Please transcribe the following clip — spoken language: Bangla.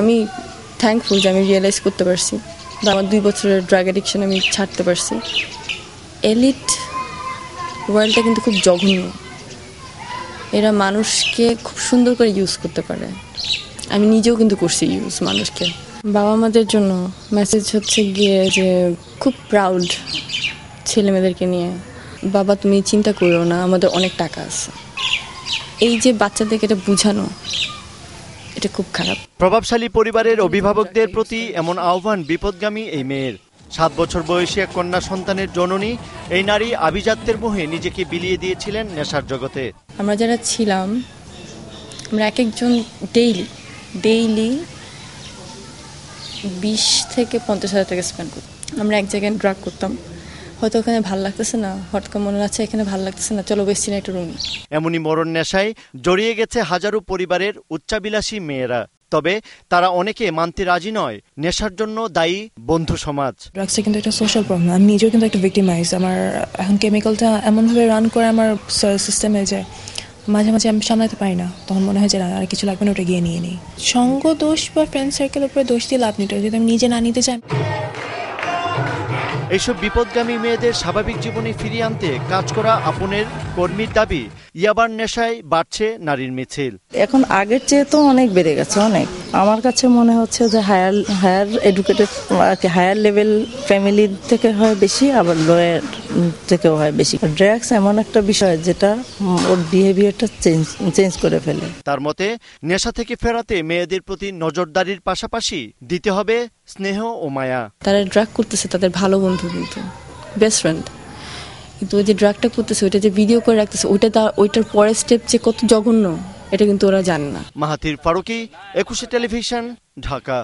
আমি থ্যাঙ্কফুল যে আমি রিয়েলাইজ করতে পারছি বা আমার দুই বছরের ড্রাগ অ্যাডিকশন আমি ছাড়তে পারছি। এলিট ওয়ার্ল্ডটা কিন্তু খুব জঘন্য। এরা মানুষকে খুব সুন্দর করে ইউজ করতে পারে। আমি নিজেও কিন্তু করছি ইউজ মানুষকে। বাবা মাদের জন্য মেসেজ হচ্ছে গিয়ে যে খুব প্রাউড ছেলে মেয়েদেরকে নিয়ে, বাবা, তুমি চিন্তা করো না, আমাদের অনেক টাকা আছে। এই যে বাচ্চাদেরকে এটা বোঝানো এটা খুব খারাপ। প্রভাবশালী পরিবারের অভিভাবকদের প্রতি এমন আহ্বান বিপদগামী এই মেয়ের। সাত বছর বয়সী এক কন্যা সন্তানের জননী এই নারী আভিজাত্যের মোহে নিজেকে বিলিয়ে দিয়েছিলেন নেশার জগতে। আমরা যারা ছিলাম আমরা এক একজন ডেইলি ডেইলি বিশ থেকে পঞ্চাশ হাজার টাকা স্পেন্ড করতাম। আমরা এক জায়গায় ড্রাগ করতাম। হয়তো ওখানে ভালো লাগতেছে না হঠাৎ করে মনে হচ্ছে এখানে ভালো লাগতেছে না চলো বেশি না একটা রুম। এমনই মরণ নেশায় জড়িয়ে গেছে হাজারো পরিবারের উচ্চাবিলাসী মেয়েরা। তবে তারা অনেকে মানতে রাজি নয় নেশার জন্য দায়ী বন্ধু সমাজ। ড্রাগসটা কিন্তু একটা সোশ্যাল প্রবলেম আমি নিজেও কিন্তু একটা ভিক্টিমাইজ আমার এখন কেমিক্যালটা এমনভাবে রান করে আমার সিস্টেমে যে মাঝে মাঝে আমি সামলাতে পারি না তখন মনে হয় যে না আর কিছু লাগবে না ওটা গিয়ে নিয়ে নিই। সঙ্গ দোষ বা ফ্রেন্ড সার্কেলের উপরে দোষ দিয়ে লাভ নিতে যদি আমি নিজে না নিতে চাই। এইসব বিপদগামী মেয়েদের স্বাভাবিক জীবনে ফিরিয়ে আনতে কাজ করা আপনের কর্মীর দাবি। ইয়াবার নেশায় বাড়ছে নারীর মিছিল। এখন আগের চেয়ে তো অনেক বেড়ে গেছে অনেক। আমার কাছে মনে হচ্ছে যে হায়ার হায়ার এডুকেটেড আর কি হায়ার লেভেল ফ্যামিলি থেকে হয় বেশি আবার লোয়ার থেকেও হয় বেশি। ড্রাগস এমন একটা বিষয় যেটা ওর বিহেভিয়ারটা চেঞ্জ চেঞ্জ করে ফেলে। তার মতে নেশা থেকে ফেরাতে মেয়েদের প্রতি নজরদারির পাশাপাশি দিতে হবে স্নেহ ও মায়া। তারা ড্রাগ করতেছে তাদের ভালো বন্ধু কিন্তু বেস্ট ফ্রেন্ড কিন্তু ওই যে ড্রাগটা করতেছে, ওইটা যে ভিডিও করে রাখতেছে, ওইটা তার ওইটার পরের স্টেপ যে কত জঘন্য, এটা কিন্তু ওরা জানে না। মাহাতির ফারুকি, একুশে টেলিভিশন, ঢাকা।